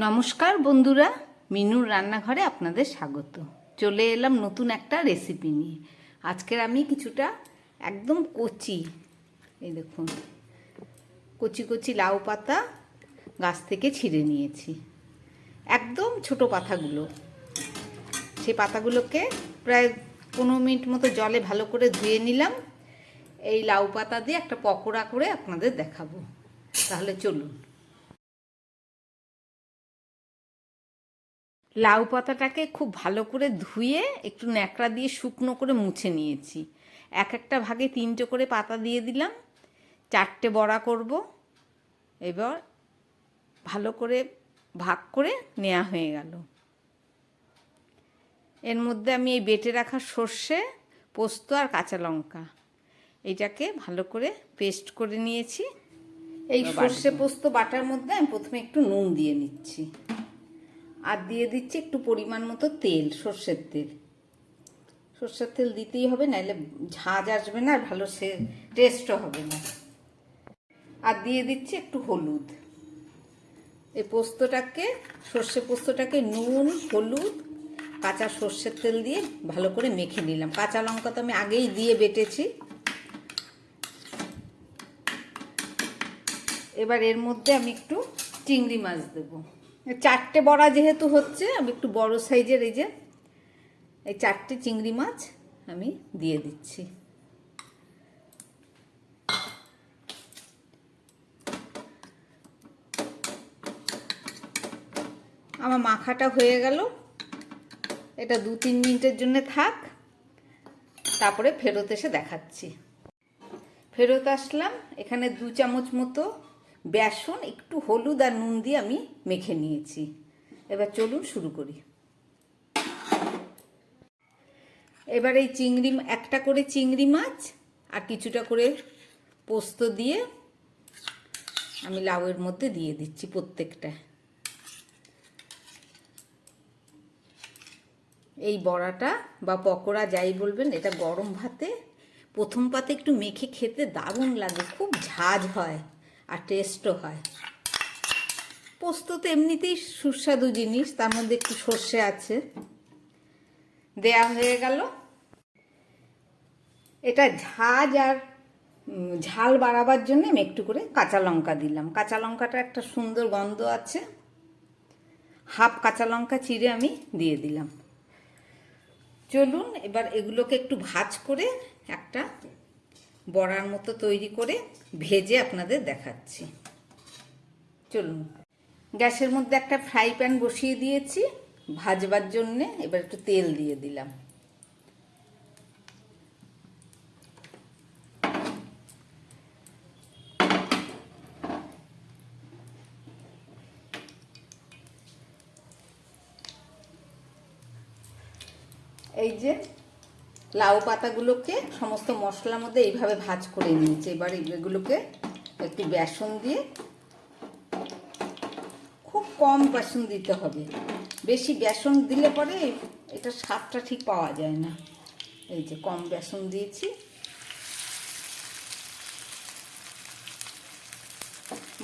নমস্কার বন্ধুরা, মিনুর রান্নাঘরে আপনাদের স্বাগত। চলে এলাম নতুন একটা রেসিপি নিয়ে। আজকের আমি কিছুটা একদম কচি, এই দেখুন, কচি কচি লাউ পাতা গাছ থেকে ছিঁড়ে নিয়েছি। একদম ছোট পাতাগুলো। সেই পাতাগুলোকে প্রায় পনেরো মিনিট মতো জলে ভালো করে ধুয়ে নিলাম। এই লাউ পাতা দিয়ে একটা পকোড়া করে আপনাদের দেখাবো। তাহলে চলুন। লাউ পাতাটাকে খুব ভালো করে ধুয়ে একটু ন্যাকড়া দিয়ে শুকনো করে মুছে নিয়েছি। এক একটা ভাগে তিনটে করে পাতা দিয়ে দিলাম। চারটে বড়া করব। এবার ভালো করে ভাগ করে নেওয়া হয়ে গেল। এর মধ্যে আমি এই বেটে রাখা সর্ষে পোস্ত আর কাঁচা লঙ্কা এটাকে ভালো করে পেস্ট করে নিয়েছি। এই সর্ষে পোস্ত বাটার মধ্যে আমি প্রথমে একটু নুন দিয়ে নিচ্ছি। আর দিয়ে দিচ্ছি একটু পরিমাণ মতো তেল, সর্ষের তেল। সর্ষের তেল দিতেই হবে নাহলে ঝাঁজ আসবে না, আর ভালো সে টেস্টও হবে না। আর দিয়ে দিচ্ছি একটু হলুদ। এই পোস্তটাকে, সর্ষে পোস্তটাকে নুন, হলুদ, কাঁচা সর্ষের তেল দিয়ে ভালো করে মেখে নিলাম। কাঁচা লঙ্কা তো আমি আগেই দিয়ে বেটেছি। এবার এর মধ্যে আমি একটু চিংড়ি মাছ দেবো। চারটে বড়া যেহেতু হচ্ছে, আমি একটু বড় সাইজের এই যে, এই চারটে চিংড়ি মাছ আমি দিয়ে দিচ্ছি। আমার মাখাটা হয়ে গেল। এটা দু তিন মিনিটের জন্য থাক, তারপরে ফেরত এসে দেখাচ্ছি। ফেরত আসলাম, এখানে দু চামচ মতো বেসন, একটু হলুদ আর নুন দিয়ে আমি মেখে নিয়েছি। এবার চলুন শুরু করি। এবার এই চিংড়ি, একটা করে চিংড়ি মাছ আর কিছুটা করে পোস্ত দিয়ে আমি লাউয়ের মধ্যে দিয়ে দিচ্ছি প্রত্যেকটা। এই বড়াটা বা পকোড়া যাই বলবেন, এটা গরম ভাতে, প্রথম পাতে একটু মেখে খেতে দারুণ লাগে, খুব ঝাঁজ হয়। আর টেস্টও হয়। পোস্ত তো এমনিতেই সুস্বাদু জিনিস, তার মধ্যে একটু সর্ষে আছে। দেয়া হয়ে গেল। এটা ঝাঁজ আর ঝাল বাড়াবার জন্য আমি একটু করে কাঁচা লঙ্কা দিলাম। কাঁচা লঙ্কাটা একটা সুন্দর গন্ধ আছে। হাফ কাঁচা লঙ্কা চিড়ে আমি দিয়ে দিলাম। চলুন, এবার এগুলোকে একটু ভাজ করে একটা বড়ার মতো তৈরি করে ভেজে আপনাদের দেখাচ্ছি। চলুন। গ্যাসের মধ্যে একটা ফ্রাই প্যান বসিয়ে দিয়েছি। ভাজবার জন্যে এবার একটু তেল দিয়ে দিলাম। এই যে লাউ পাতাগুলোকে সমস্ত মশলার মধ্যে এইভাবে ভাজ করে নিয়েছি। এবার এগুলোকে একটু বেসন দিয়ে খুব কম বেসন দিতে হবে। বেশি বেসন দিলে পরে এটা স্বাদটা ঠিক পাওয়া যায় না। এই যে কম বেসন দিয়েছি।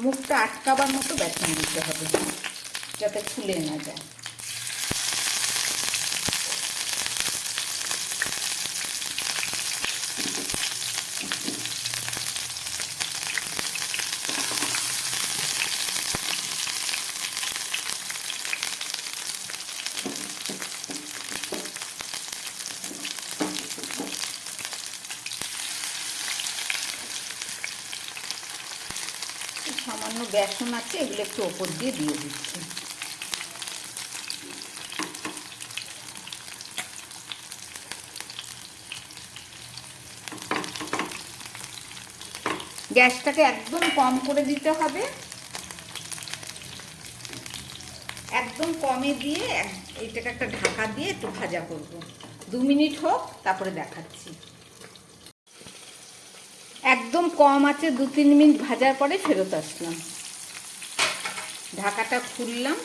মুখটা আটকাবার মতো বেসন দিতে হবে, যাতে ফুলে না যায়। সামান্য বেসন আছে, এগুলো একটু ওপর দিয়ে দিয়ে দিচ্ছি। গ্যাসটাকে একদম কম করে দিতে হবে। একদম কমে দিয়ে এইটাকে একটা ঢাকা দিয়ে একটু ভাজা করব। দু মিনিট হোক, তারপরে দেখাচ্ছি। একদম কম আছে, দু তিন মিনিট ভাজার পরে ফেরত আসলাম। ঢাকাটা খুললাম।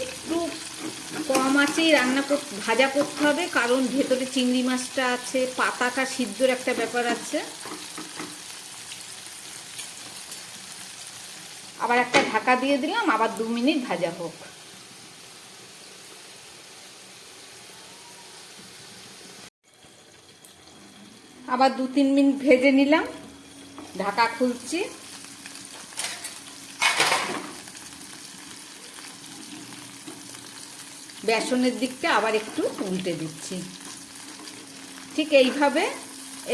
একটু কম আছে, রান্না ভাজা করতে হবে, কারণ ভেতরে চিংড়ি মাছটা আছে, পাতাটা সিদ্ধর একটা ব্যাপার আছে। আবার একটা ঢাকা দিয়ে দিলাম, আবার দু মিনিট ভাজা হোক। আবার দু তিন মিনিট ভেজে নিলাম, ঢাকা খুলছি। বেসনের দিকটা আবার একটু উল্টে দিচ্ছি। ঠিক এইভাবে,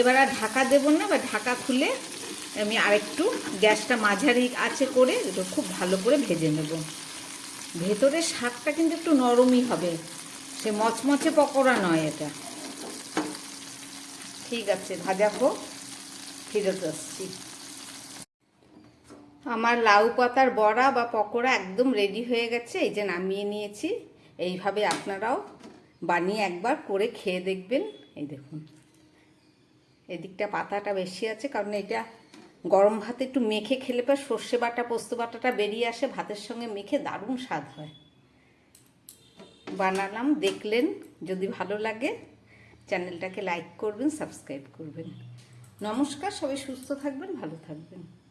এবার আর ঢাকা দেবো না বা ঢাকা খুলে আমি আরেকটু গ্যাসটা মাঝারি আছে করে এটা খুব ভালো করে ভেজে নেব। ভেতরের শাকটা কিন্তু একটু নরমই হবে। সে মচমচে পকোড়া নয় এটা। ঠিক আছে, ভাজা হোক ফিরত আসছি। আমার লাউ পাতার বড়া বা পকোড়া একদম রেডি হয়ে গেছে, এই যে নামিয়ে নিয়েছি। এইভাবে আপনারাও বানিয়ে একবার করে খেয়ে দেখবেন। এই দেখুন, এদিকটা পাতাটা বেশি আছে, কারণ এটা গরম ভাতে একটু মেখে খেলে পর সর্ষে বাটা, পোস্ত বাটাটা বেরিয়ে আসে, ভাতের সঙ্গে মেখে দারুণ স্বাদ হয়। বানালাম, দেখলেন, যদি ভালো লাগে, চ্যানেলটাকে লাইক করবেন, সাবস্ক্রাইব করবেন। নমস্কার, সবাই সুস্থ থাকবেন, ভালো থাকবেন।